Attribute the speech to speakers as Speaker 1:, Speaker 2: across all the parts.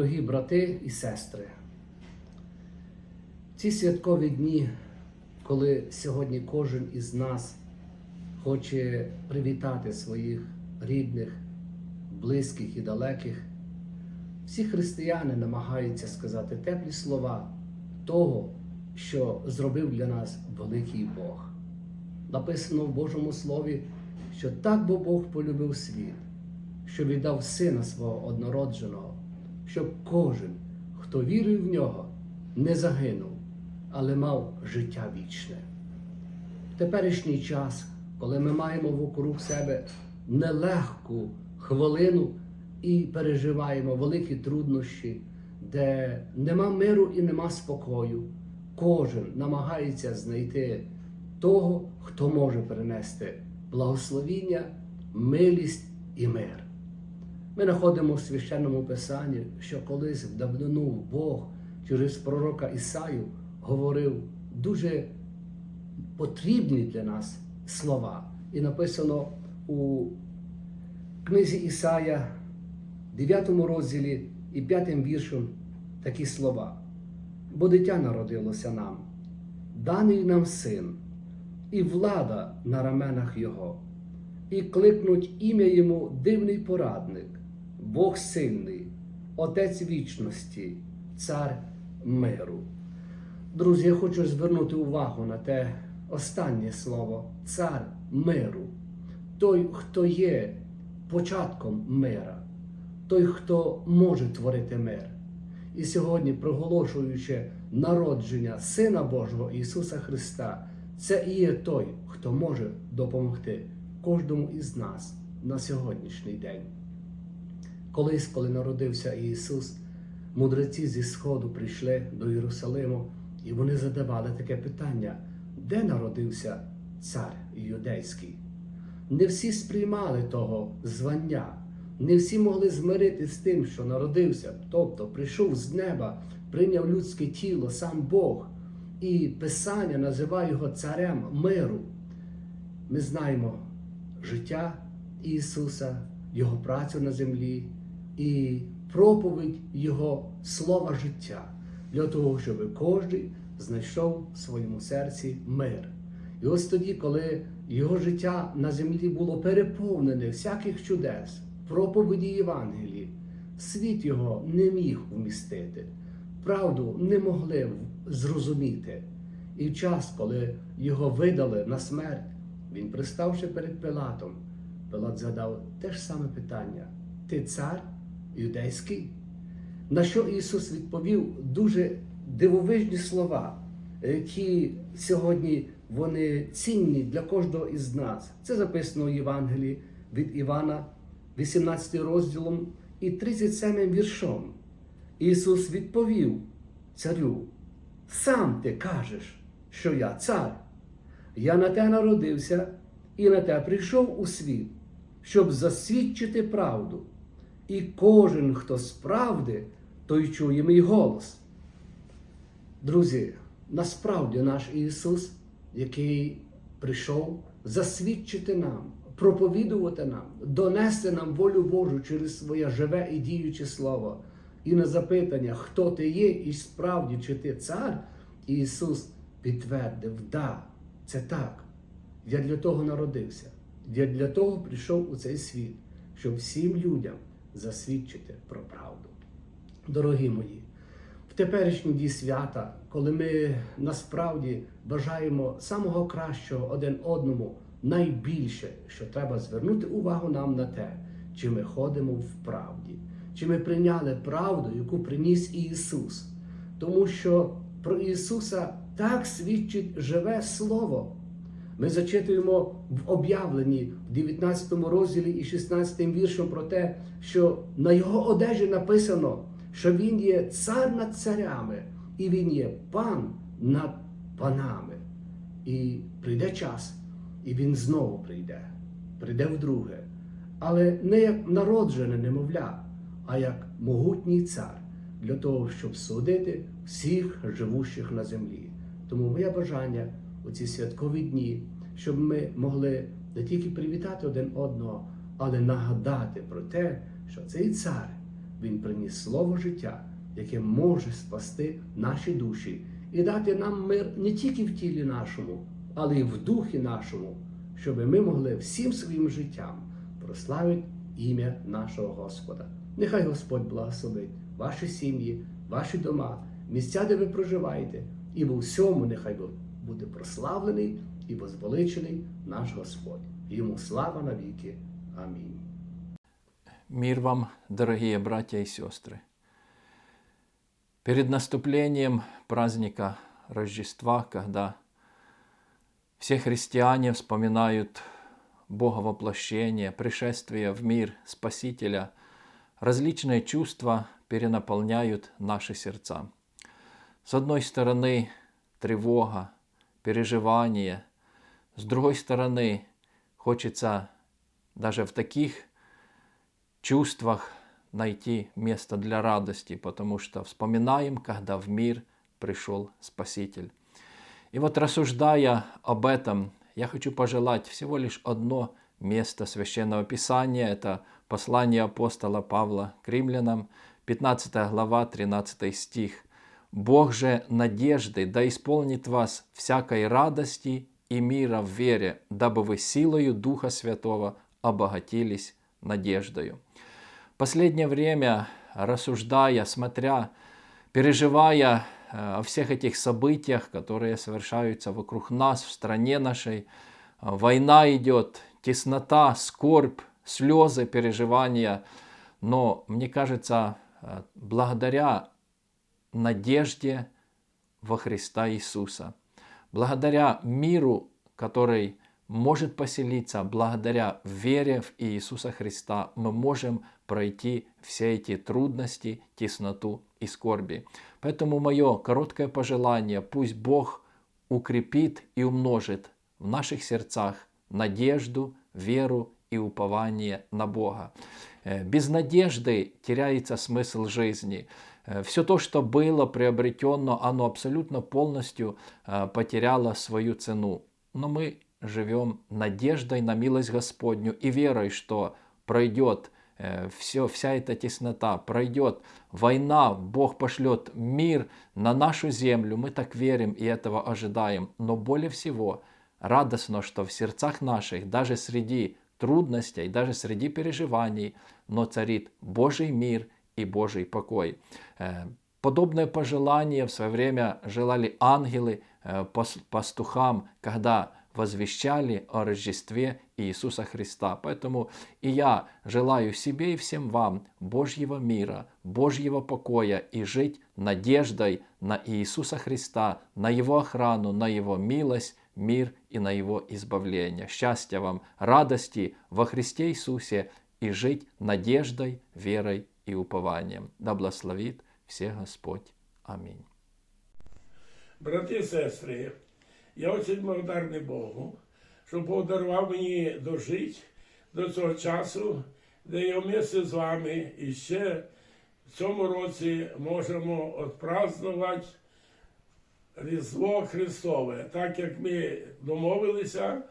Speaker 1: Дорогі брати і сестри, ці святкові дні, коли сьогодні кожен із нас хоче привітати своїх рідних, близьких і далеких, всі християни намагаються сказати теплі слова того, що зробив для нас великий Бог. Написано в Божому Слові, що так бо Бог полюбив світ, що віддав Сина свого однородженого, щоб кожен, хто вірив в нього, не загинув, але мав життя вічне. В теперішній час, коли ми маємо вокруг себе нелегку хвилину і переживаємо великі труднощі, де нема миру і нема спокою, кожен намагається знайти того, хто може принести благословіння, милість і мир. Ми знаходимо в священному писанні, що колись в давнину Бог через пророка Ісаю говорив дуже потрібні для нас слова. І написано у книзі Ісая, 9 розділі і 5 віршом такі слова. Бо дитя народилося нам, даний нам син, і влада на раменах Його, і кликнуть ім'я йому дивний порадник, Бог сильний, Отець вічності, Цар миру. Друзі, я хочу звернути увагу на те останнє слово цар миру. Той, хто є початком мира, той, хто може творити мир. І сьогодні, проголошуючи народження Сина Божого Ісуса Христа, це і є той, хто може допомогти кожному із нас на сьогоднішній день. Колись, коли народився Ісус, мудреці зі Сходу прийшли до Єрусалиму, і вони задавали таке питання: де народився цар юдейський? Не всі сприймали того звання, не всі могли змирити з тим, що народився, тобто прийшов з неба, прийняв людське тіло, сам Бог, і Писання називає його царем миру. Ми знаємо життя Ісуса, Його працю на землі і проповідь Його слова життя для того, щоб кожен знайшов в своєму серці мир. І ось тоді, коли його життя на землі було переповнене всяких чудес, проповіді Євангелії, світ його не міг вмістити, правду не могли зрозуміти. І в час, коли його видали на смерть, він, приставши перед Пилатом, Пилат задав те ж саме питання: Ти цар юдейський? На що Ісус відповів дуже дивовижні слова, які сьогодні вони цінні для кожного із нас. Це записано в Євангелії від Івана, 18 розділом і 37 віршом. Ісус відповів царю: Сам ти кажеш, що я цар. Я на те народився і на те прийшов у світ, щоб засвідчити правду. І кожен, хто з правди, той чує мій голос. Друзі, насправді наш Ісус, який прийшов засвідчити нам, проповідувати нам, донести нам волю Божу через своє живе і діюче слово. І на запитання, хто ти є, і справді, чи ти цар, Ісус підтвердив, да, це так. Я для того народився. Я для того прийшов у цей світ, щоб всім людям засвідчити про правду. Дорогі мої, в теперішні дні свята, коли ми насправді бажаємо самого кращого один одному, найбільше, що треба звернути увагу нам на те, чи ми ходимо в правді, чи ми прийняли правду, яку приніс Ісус. Тому що про Ісуса так свідчить живе Слово. Ми зачитуємо в об'явленні в 19 розділі і 16 віршом про те, що на його одежі написано, що він є цар над царями, і він є пан над панами. І прийде час, і він знову прийде, прийде вдруге. Але не як народжене немовля, а як могутній цар для того, щоб судити всіх живущих на землі. Тому моє бажання у ці святкові дні, щоб ми могли не тільки привітати один одного, але нагадати про те, що цей цар Він приніс слово життя, яке може спасти наші душі і дати нам мир не тільки в тілі нашому, але й в духі нашому, щоб ми могли всім своїм життям прославити ім'я нашого Господа. Нехай Господь благословить ваші сім'ї, ваші дома, місця, де ви проживаєте, і в усьому нехай буде прославлений і возвеличений наш Господь. Йому слава навіки. Амінь.
Speaker 2: Мир вам, дорогие братья и сестры. Перед наступлением праздника Рождества, когда все христиане вспоминают Бога воплощение, пришествие в мир Спасителя, различные чувства перенаполняют наши сердца. С одной стороны, тревога, переживание, с другой стороны, хочется даже в таких чувствах найти место для радости, потому что вспоминаем, когда в мир пришел Спаситель. И вот рассуждая об этом, я хочу пожелать всего лишь одно место Священного Писания. Это послание апостола Павла к римлянам, 15 глава, 13 стих. «Бог же надежды да исполнит вас всякой радости и мира в вере, дабы вы силою Духа Святого обогатились надеждою». Последнее время, рассуждая, смотря, переживая э, о всех этих событиях, которые совершаются вокруг нас, в стране нашей, э, война идет, теснота, скорбь, слезы, переживания. Но мне кажется, э, благодаря надежде во Христа Иисуса, благодаря миру, который может поселиться, благодаря вере в Иисуса Христа, мы можем пройти все эти трудности, тесноту и скорби. Поэтому мое короткое пожелание, пусть Бог укрепит и умножит в наших сердцах надежду, веру и упование на Бога. Э, Без надежды теряется смысл жизни. Все то, что было приобретено, оно абсолютно полностью э, потеряло свою цену. Но мы живем надеждой на милость Господню и верой, что пройдет все, вся эта теснота, пройдет война, Бог пошлет мир на нашу землю, мы так верим и этого ожидаем. Но более всего радостно, что в сердцах наших, даже среди трудностей, даже среди переживаний, но царит Божий мир и Божий покой. Э, Подобное пожелание в свое время желали ангелы э, пас- пастухам, когда возвещали о Рождестве Иисуса Христа. Поэтому и я желаю себе и всем вам Божьего мира, Божьего покоя и жить надеждой на Иисуса Христа, на Его охрану, на Его милость, мир и на Его избавление. Счастья вам, радости во Христе Иисусе и жить надеждой, верой и упованием. Да благословит всех Господь. Аминь.
Speaker 3: Брати і сестри, я очень благодарний Богу, що подарував мені дожити до цього часу, де я вместе з вами і ще в цьому році можемо отпразнувати Різдво Христове, так як ми домовилися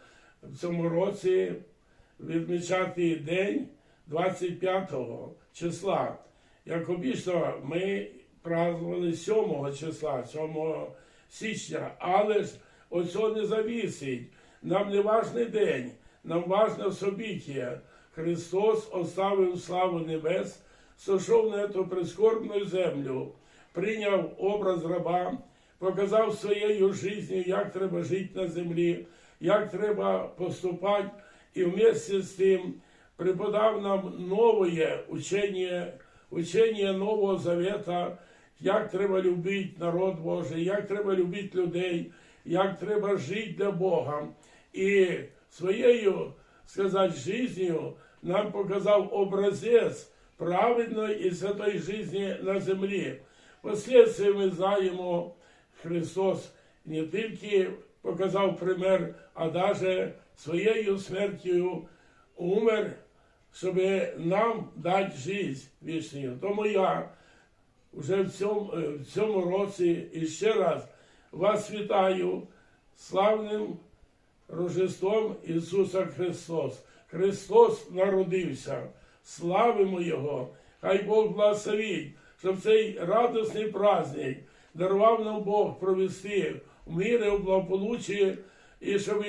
Speaker 3: в цьому році відмічати день 25 числа. Як обічно, ми празднували 7 числа, 7 січня, але ж от цього не завісить. Нам не важний день, нам важне собіття. Христос оставив славу небес, сошов на эту прискорбну землю, прийняв образ раба, показав своєю життю, як треба жити на землі, як треба поступати, і вместе з тим преподав нам нове учення, учення Нового Завета, як треба любити народ Божий, як треба любити людей, як треба жити для Бога. І своєю, сказати, життю нам показав образець праведної і святої житті на землі. Впоследствии ми знаємо, Христос не тільки показав пример, а навіть своєю смертю умер, щоб нам дати життя вічну. Тому я вже в цьому, е, в цьому році і ще раз вас вітаю славним Рождеством Ісуса Христос. Христос народився. Славимо Його! Хай Бог благословить, щоб цей радісний праздник дарував нам Бог провести в мирі, в благополуччі, і щоб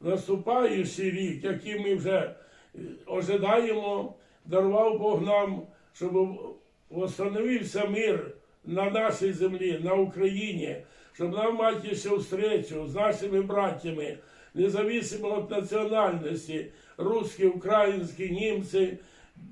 Speaker 3: наступаючий рік, який ми вже ожидаємо, дарував Бог нам, щоб встановився мир на нашій землі, на Україні, щоб нам мати ще встречу з нашими братями, независимо від національності, русські, українські, німці,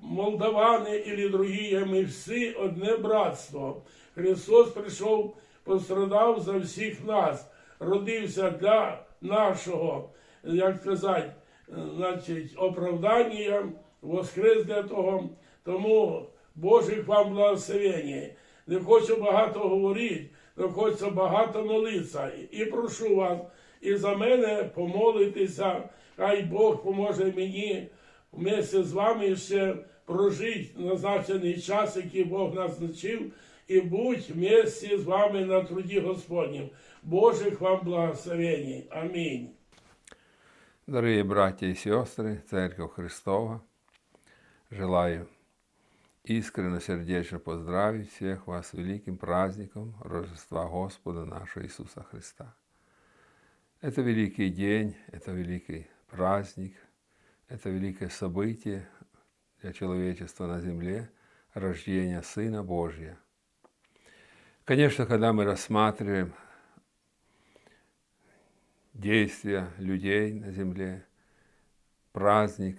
Speaker 3: молдавани і другі, ми всі одне братство. Христос прийшов, пострадав за всіх нас, родився для нашого, як сказати, значить, оправдання, воскрес для того. Тому Божих вам благословень. Не хочу багато говорити, але хочеться багато молитися. І прошу вас, і за мене помолитися, хай Бог поможе мені вместе з вами ще прожити назначений час, який Бог назначив, і будь вместе з вами на труді Господнім. Божих вам благословень. Амінь.
Speaker 4: Дорогие братья и сестры, Церковь Христова, желаю искренне, сердечно поздравить всех вас с великим праздником Рождества Господа нашего Иисуса Христа. Это великий день, это великий праздник, это великое событие для человечества на земле, рождение Сына Божия. Конечно, когда мы рассматриваем действия людей на земле, праздник,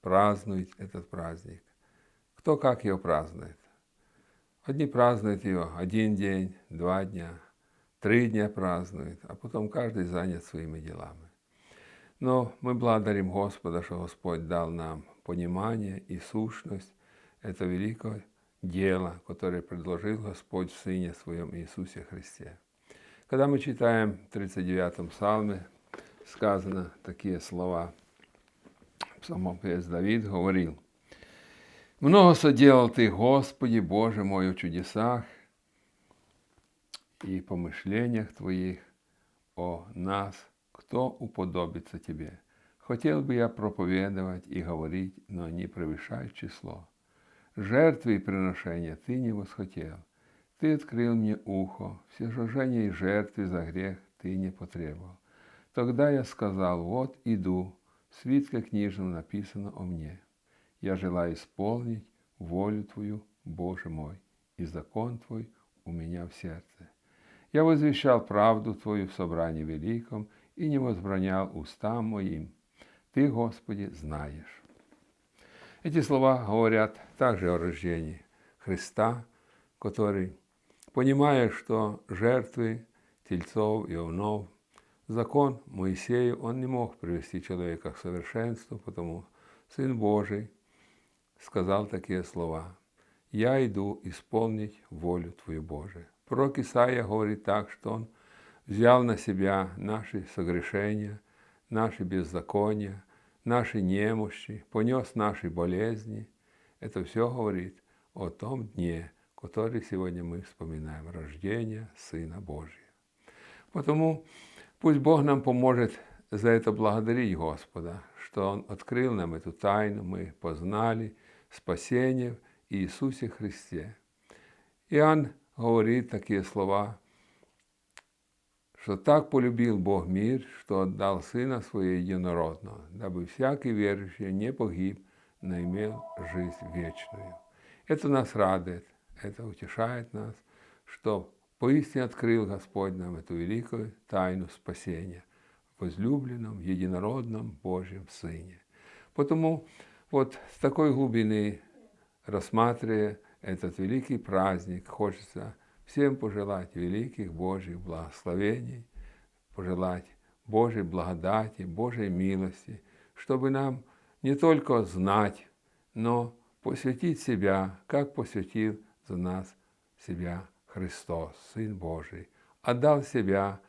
Speaker 4: празднует этот праздник. Кто как его празднует. Одни празднуют его один день, два дня, три дня празднуют, а потом каждый занят своими делами. Но мы благодарим Господа, что Господь дал нам понимание и сущность этого великого дела, которое предложил Господь в Сыне Своем Иисусе Христе. Когда мы читаем в 39-м псалме, сказано такие слова. Псалмопевец Давид говорил, «Много соделал Ты, Господи, Боже мой, в чудесах и помышлениях Твоих о нас, кто уподобится Тебе. Хотел бы я проповедовать и говорить, но не превышать число. Жертвы и приношения Ты не восхотел. Ты открыл мне ухо, всесожжение и жертвы за грех Ты не потребовал. Тогда я сказал, вот иду, в свитке книжном написано о мне. Я желаю исполнить волю Твою, Боже мой, и закон Твой у меня в сердце. Я возвещал правду Твою в собрании великом и не возбранял устам моим. Ты, Господи, знаешь. Эти слова говорят также о рождении Христа, который, понимая, что жертвы тельцов и овнов, закон Моисею, он не мог привести человека к совершенству, потому Сын Божий сказал такие слова. «Я иду исполнить волю Твою Божию». Пророк Исаия говорит так, что он взял на себя наши согрешения, наши беззакония, наши немощи, понес наши болезни. Это все говорит о том дне, который сегодня мы вспоминаем, рождение Сына Божия. Потому пусть Бог нам поможет за это благодарить Господа, что Он открыл нам эту тайну, мы познали спасение в Иисусе Христе. Иоанн говорит такие слова, что так полюбил Бог мир, что отдал Сына Своего Единородного, дабы всякий верующий не погиб, но имел жизнь вечную. Это нас радует, это утешает нас, что поистине открыл Господь нам эту великую тайну спасения в возлюбленном, единородном Божьем Сыне. Потому вот с такой глубины, рассматривая этот великий праздник, хочется всем пожелать великих Божьих благословений, пожелать Божьей благодати, Божьей милости, чтобы нам не только знать, но посвятить себя, как посвятил за нас себя Христос, Сын Божий, отдал себя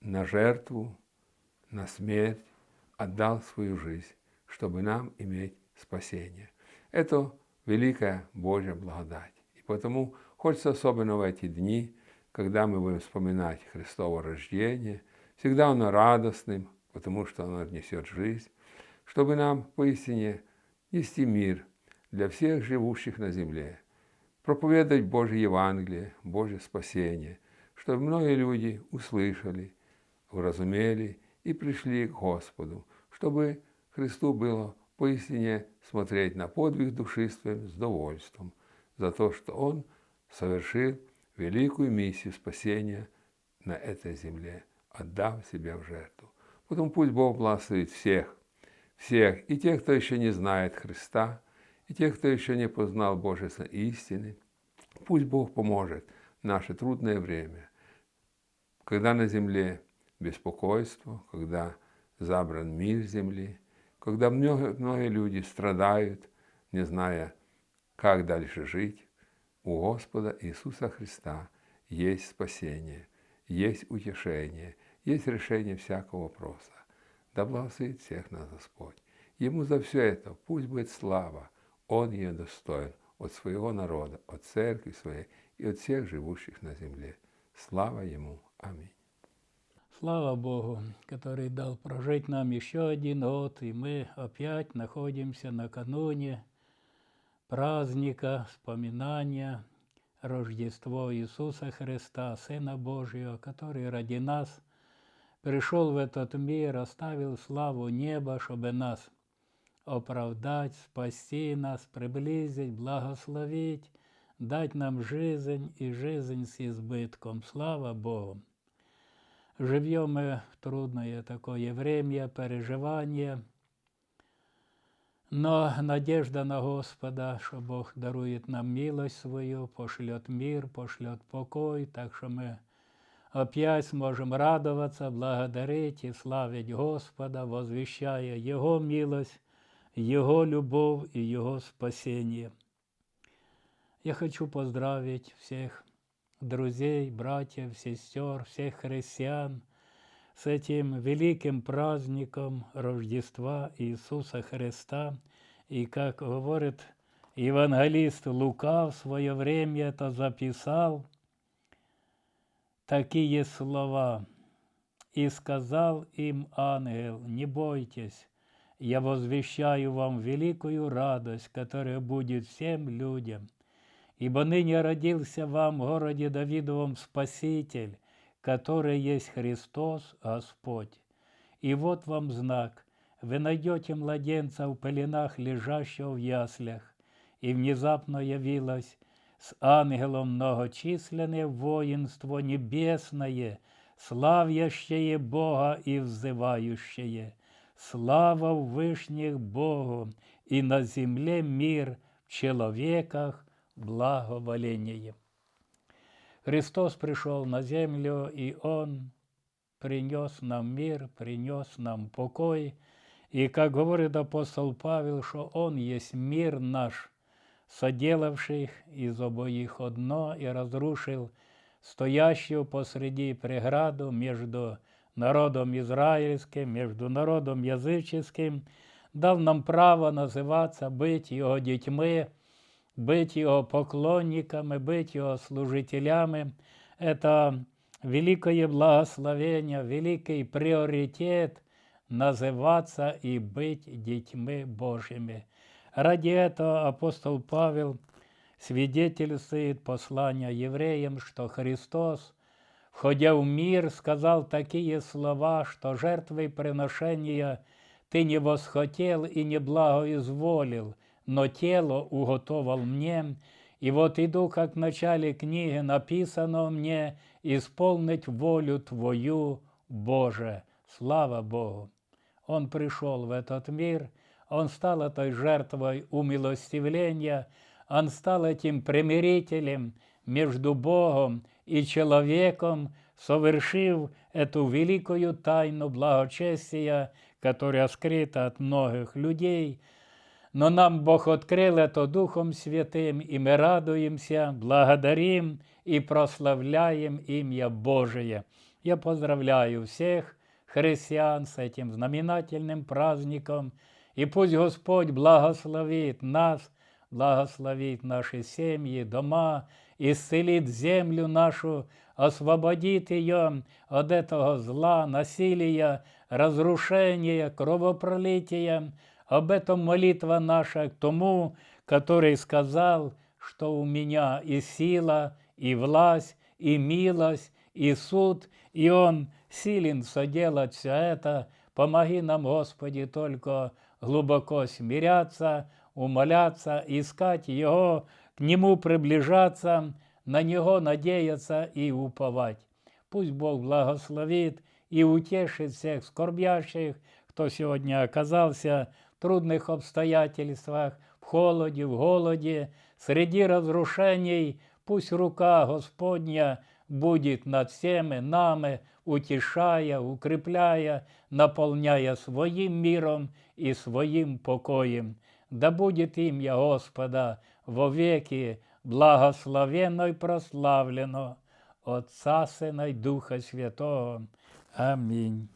Speaker 4: на жертву, на смерть, отдал свою жизнь, чтобы нам иметь спасение. Это великая Божья благодать. И потому хочется особенно в эти дни, когда мы будем вспоминать Христово рождение, всегда оно радостным, потому что оно несет жизнь, чтобы нам поистине нести мир для всех живущих на земле. Проповедовать Божье Евангелие, Божье спасение, чтобы многие люди услышали, уразумели и пришли к Господу, чтобы Христу было поистине смотреть на подвиг душистым с довольством за то, что Он совершил великую миссию спасения на этой земле, отдав себя в жертву. Поэтому пусть Бог благословит всех, всех, и тех, кто еще не знает Христа, и тех, кто еще не познал Божественной истины. Пусть Бог поможет в наше трудное время, когда на земле беспокойство, когда забран мир земли, когда многие, многие люди страдают, не зная, как дальше жить, у Господа Иисуса Христа есть спасение, есть утешение, есть решение всякого вопроса. Да благословит всех нас Господь. Ему за все это пусть будет слава. Он ее достоин от своего народа, от церкви своей и от всех живущих на земле. Слава Ему. Аминь.
Speaker 5: Слава Богу, который дал прожить нам еще один год, и мы опять находимся накануне праздника, вспоминания Рождества Иисуса Христа, Сына Божьего, который ради нас пришел в этот мир, оставил славу неба, чтобы нас оправдать, спасти нас, приблизить, благословить, дать нам жизнь и жизнь с избытком. Слава Богу! Живем мы в трудное такое время, переживание, но надежда на Господа, что Бог дарует нам милость свою, пошлет мир, пошлет покой, так что мы опять сможем радоваться, благодарить и славить Господа, возвещая Его милость, Его любовь и Его спасение. Я хочу поздравить всех друзей, братьев, сестер, всех христиан с этим великим праздником Рождества Иисуса Христа. И как говорит евангелист Лука в свое время это записал, такие слова. «И сказал им ангел, не бойтесь, я возвещаю вам великую радость, которая будет всем людям. Ибо ныне родился вам в городе Давидовом Спаситель, который есть Христос Господь. И вот вам знак. Вы найдете младенца в пеленах, лежащего в яслях. И внезапно явилось с ангелом многочисленное воинство небесное, славящее Бога и взывающее. Слава в вышних Богу, и на земле мир в человеках благоволение. Христос пришел на землю, и Он принес нам мир, принес нам покой. И, как говорит апостол Павел, что Он есть мир наш, соделавший из обоих одно и разрушил стоящую посреди преграду между народом израильским, между народом языческим, дал нам право называться, быть Его детьми, быть Его поклонниками, быть Его служителями. Это великое благословение, великий приоритет называться и быть детьми Божьими. Ради этого апостол Павел свидетельствует послание евреям, что Христос, входя в мир, сказал такие слова, что жертвой приношения ты не восхотел и не благоизволил, но тело уготовал мне, и вот иду, как в начале книги написано мне, исполнить волю Твою, Боже. Слава Богу! Он пришел в этот мир, Он стал этой жертвой умилостивления, Он стал этим примирителем между Богом и человеком, совершив эту великую тайну благочестия, которая скрыта от многих людей – но нам Бог открыл это Духом Святым, и мы радуемся, благодарим и прославляем имя Божие. Я поздравляю всех христиан с этим знаменательным праздником, и пусть Господь благословит нас, благословит наши семьи, дома, исцелит землю нашу, освободит ее от этого зла, насилия, разрушения, кровопролития, об этом молитва наша к тому, который сказал, что у меня и сила, и власть, и милость, и суд, и Он силен соделать все это. Помоги нам, Господи, только глубоко смиряться, умоляться, искать Его, к Нему приближаться, на Него надеяться и уповать. Пусть Бог благословит и утешит всех скорбящих, кто сегодня оказался в трудных обстоятельствах, в холоде, в голоде, среди разрушений. Пусть рука Господня будет над всеми нами, утешая, укрепляя, наполняя своим миром и своим покоем. Да будет имя Господа вовеки благословенно и прославлено. Отца Сина и Духа Святого. Амінь.